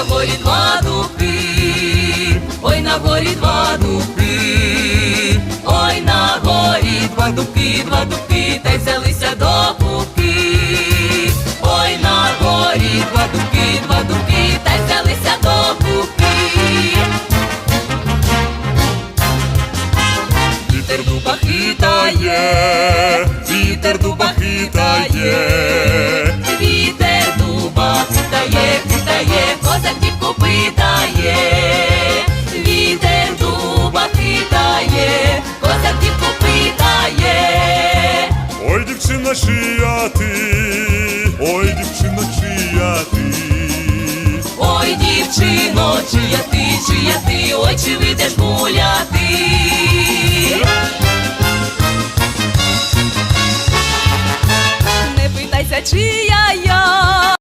на горі два дубки, ой на горі два дубки, ой на горі два дубки, два дубки, та й взялися до кубки. Ой на горі два дубки, два дубки, та й взялися до кубки. Вітер дуба хитає, вітер дуба хитає, питає, вітер дуба хитає, козак дівку питає. Ой, дівчина, чия ти, ой, дівчина, чия ти. Ой, дівчино, чия ти, чия ти, ой, чи вийдеш гуляти? Не питайся, чия я,